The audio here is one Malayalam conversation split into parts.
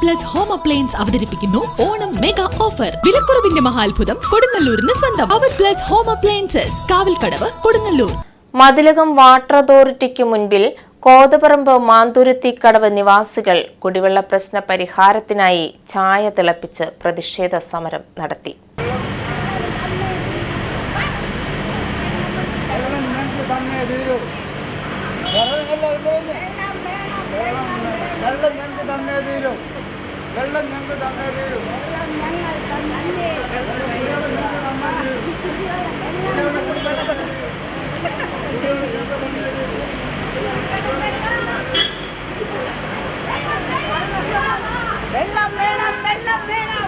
പ്ലസ് ഹോം അപ്ലയൻസ് അവതരിപ്പിക്കുന്നു. ഓണം മെഗാ ഓഫർ വിലക്കുറവിന്റെ മഹാത്ഭുതം കൊടുങ്ങല്ലൂരിന് സ്വന്തം. അവർ plus home appliances Kavalkadavu Kodungallur. Mathilakam water authority മുൻപിൽ കോതപറമ്പ് മാന്തുരുത്തി കടവ് നിവാസികൾ കുടിവെള്ള പ്രശ്ന പരിഹാരത്തിനായി ചായ തിളപ്പിച്ച് പ്രതിഷേധ സമരം നടത്തി. വെള്ളം തന്നെ തീരൂ. വെള്ളം ഞങ്ങൾക്ക് തന്നേ തീരും. വെള്ളം ഞങ്ങൾക്ക് തന്നേ തീരൂ വെള്ളം വേണം വെള്ളം വേണം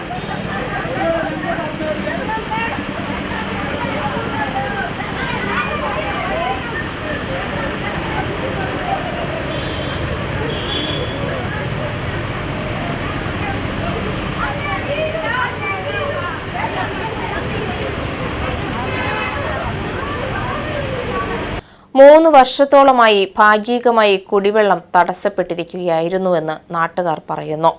മൂന്ന് വർഷത്തോളമായി ഭാഗികമായി കുടിവെള്ളം തടസ്സപ്പെട്ടിരിക്കുകയായിരുന്നുവെന്ന് നാട്ടുകാർ പറയുന്നു.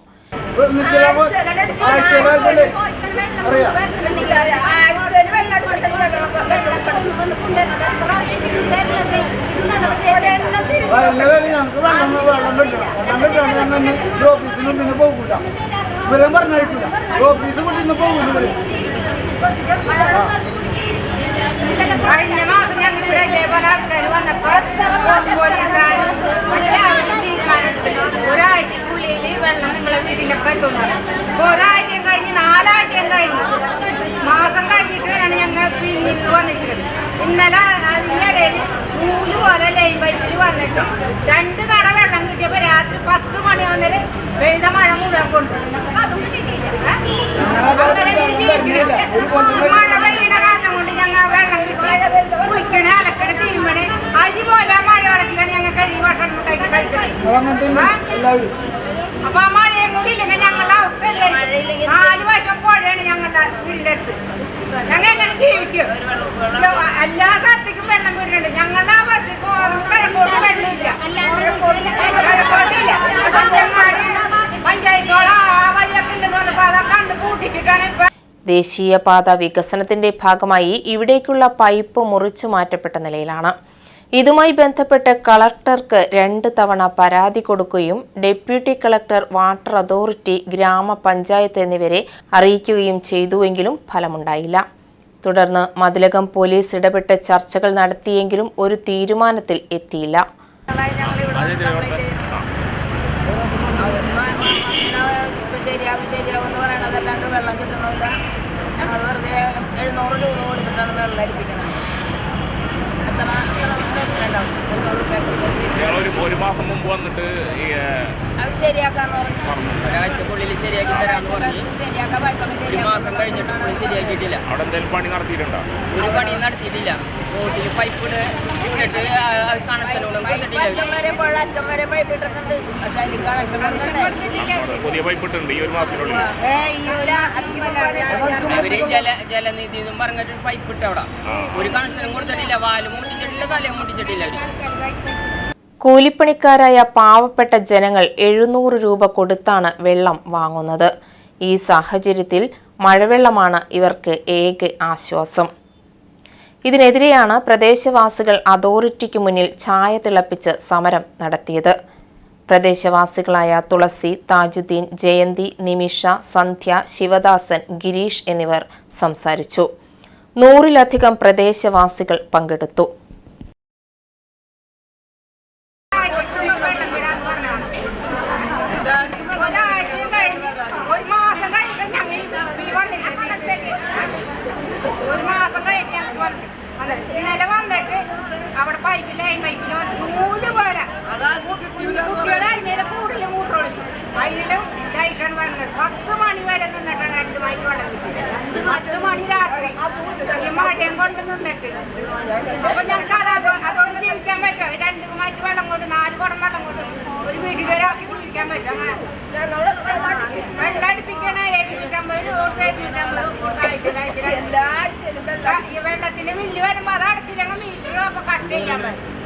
ഓഫീസിലും പിന്നെ പോകൂല ഇവരെ പറഞ്ഞയക്കില്ല ഈ ഓഫീസ് കൂട്ടി പോകൂല ഇവർ ഇവിടെ ഇതേപോലെ ആൾക്കാർ വന്നപ്പോ പോലീസുകാരും എല്ലാവരും തീരുമാനമെടുത്ത്. ഒരാഴ്ചക്കുള്ളിൽ വെള്ളം നിങ്ങളെ വീട്ടിലൊക്കെ എത്തുന്നു അപ്പൊ ഒരാഴ്ചയും കഴിഞ്ഞ് നാലാഴ്ചയും കഴിഞ്ഞു മാസം കഴിഞ്ഞിട്ട് വരെയാണ് ഞങ്ങൾ വന്നിരിക്കുന്നത്. ഇന്നലെ അതിനിടയിൽ നൂൽ പോലെ ലൈൻ പൈപ്പിൽ വന്നിട്ട് രണ്ട് നട വെള്ളം കിട്ടിയപ്പോൾ രാത്രി പത്ത് മണിയാവുന്നേരം പെയ്ത മഴ മുഴുവൻ കൊണ്ട്. ഏ? അങ്ങനെ ജീവിക്കണം. മഴ പെയ്യണ കാരണം കൊണ്ട് ഞങ്ങൾ വെള്ളം കിട്ടി കുളിക്കണ അലക്കണ തിരുമണ അരി പോലെ ആ മഴ വെള്ളത്തിലാണ് ഞങ്ങൾ കഴിയും ഭക്ഷണം ഉണ്ടാക്കി കഴിക്കുന്നത് അതങ്ങനെ തന്നെ എല്ലാവരും അപ്പൊ ആ മഴയും കൂടി ഇല്ലെങ്കിൽ ഞങ്ങളുടെ അവസ്ഥ? നാല് വശം പുഴയാണ് ഞങ്ങളുടെ വീടിന്റെ അടുത്ത്. ഞങ്ങൾ എങ്ങനെ ജീവിക്കും? ഇത് എല്ലാ സ്ഥലത്തേക്കും വെള്ളം വീടുന്നുണ്ട് ഞങ്ങളുടെ ആ ബസ്സിൽ കിഴക്കോട്ട് വെള്ളമില്ല കിഴക്കോട്ടില്ല പഞ്ചങ്ങാടി പഞ്ചായത്തോളം ആ വഴിയൊക്കെ ഉണ്ടെന്ന് പറഞ്ഞപ്പോ അതൊക്കെ കണ്ട് പൂട്ടിച്ചിട്ടാണ് ഇപ്പൊ ദേശീയപാത വികസനത്തിന്റെ ഭാഗമായി ഇവിടേക്കുള്ള പൈപ്പ് മുറിച്ചു മാറ്റപ്പെട്ട നിലയിലാണ്. ഇതുമായി ബന്ധപ്പെട്ട് കളക്ടർക്ക് രണ്ട് തവണ പരാതി കൊടുക്കുകയും ഡെപ്യൂട്ടി കളക്ടർ വാട്ടർ അതോറിറ്റി ഗ്രാമപഞ്ചായത്ത് എന്നിവരെ അറിയിക്കുകയും ചെയ്തുവെങ്കിലും ഫലമുണ്ടായില്ല. തുടർന്ന് മതിലകം പോലീസ് ഇടപെട്ട് ചർച്ചകൾ നടത്തിയെങ്കിലും ഒരു തീരുമാനത്തിൽ എത്തിയില്ല. വെള്ളം ഞങ്ങൾ വെറുതെ എഴുന്നൂറ് രൂപ കൊടുത്തിട്ടാണ് വെള്ളം അടിപ്പിക്കണത് എത്ര ഉണ്ടാവും എഴുന്നൂറ് രൂപയ്ക്ക് ഞങ്ങളൊരു ഒരു മാസം മുമ്പ് വന്നിട്ട് അത് ശരിയാക്കാന്ന് പറഞ്ഞു. ഒരാഴ്ചക്കുള്ളിൽ ശരിയാക്കി തരാമെന്ന് പറഞ്ഞ്. ഒരു മാസം കഴിഞ്ഞിട്ട് ശരിയാക്കിയിട്ടില്ല. അവിടെ എന്തെങ്കിലും പണി നടത്തിയിട്ടുണ്ടോ? ഒരു പണി നടത്തിയിട്ടില്ല. റോട്ടിൽ പൈപ്പ് ഇട്ട് ഇട്ടിട്ട് കണക്ഷനോടും പുതിയ പൈപ്പ് ഇട്ടുണ്ട് ഈ ഒരു മാസത്തിനുള്ളിൽ. അവർ ജല ജലനിധി എന്നും പറഞ്ഞിട്ട് പൈപ്പ് ഇട്ട് അവിടെ. ഒരു കണക്ഷനും കൊടുത്തിട്ടില്ല. വാൽ മുട്ടിച്ചിട്ടില്ല തലയും മുട്ടിച്ചിട്ടില്ല അവർ. കൂലിപ്പണിക്കാരായ പാവപ്പെട്ട ജനങ്ങൾ എഴുന്നൂറ് രൂപ കൊടുത്താണ് വെള്ളം വാങ്ങുന്നത്. ഈ സാഹചര്യത്തിൽ മഴവെള്ളമാണ് ഇവർക്ക് ഏക ആശ്വാസം. ഇതിനെതിരെയാണ് പ്രദേശവാസികൾ അതോറിറ്റിക്ക് മുന്നിൽ ചായ തിളപ്പിച്ച് സമരം നടത്തിയത്. പ്രദേശവാസികളായ തുളസി താജുദ്ദീൻ ജയന്തി നിമിഷ സന്ധ്യ ശിവദാസൻ ഗിരീഷ് എന്നിവർ സംസാരിച്ചു. നൂറിലധികം പ്രദേശവാസികൾ പങ്കെടുത്തു ഒരാഴ്ച കഴിഞ്ഞ് ഒരു മാസം കഴിഞ്ഞിട്ട് ഞങ്ങൾ ഈ വന്നിരിക്കുന്നത് ഒരു മാസം കഴിഞ്ഞിട്ട് ഞങ്ങൾക്ക് വന്നു അതെ ഇന്നലെ വന്നിട്ട് അവിടെ പൈപ്പിൽ ലൈൻ പൈപ്പിൽ വന്ന് നൂൽ പോലെ കുഞ്ഞു കുട്ടികളെ അതിനെ കൂടുതൽ മൂത്രം ഒഴിക്കും അതിലും ഇതായിട്ടാണ് വേണ്ടത് പത്ത് മണി വരെ നിന്നിട്ടാണ് രണ്ട് മൈക്ക് വെള്ളം കിട്ടിയത് പത്ത് മണി രാത്രി മഴയും കൊണ്ട് നിന്നിട്ട്. അപ്പൊ ഞങ്ങൾക്ക് അത് അതോ- അതോട് ജീവിക്കാൻ പറ്റുമോ? രണ്ട് മൈക്ക് വെള്ളം കൊണ്ട് നാല് കുടം വെള്ളം കൊണ്ട് ഒരു വീട്ടിൽ ഒരാൾക്ക് ജീവിക്കാൻ പറ്റും അങ്ങനെ? വെള്ളം അടുപ്പിക്കണ എഴുന്നൂറ്റമ്പത് രൂപ എഴുന്നൂറ്റമ്പത് കൊടുത്ത് ആഴ്ച ആഴ്ച ഈ വെള്ളത്തിന്റെ ബില്ല് വരുമ്പോ അത് അടച്ചില്ലെങ്കിൽ മീറ്റർ അപ്പൊ കട്ട് ചെയ്യാൻ പറ്റും.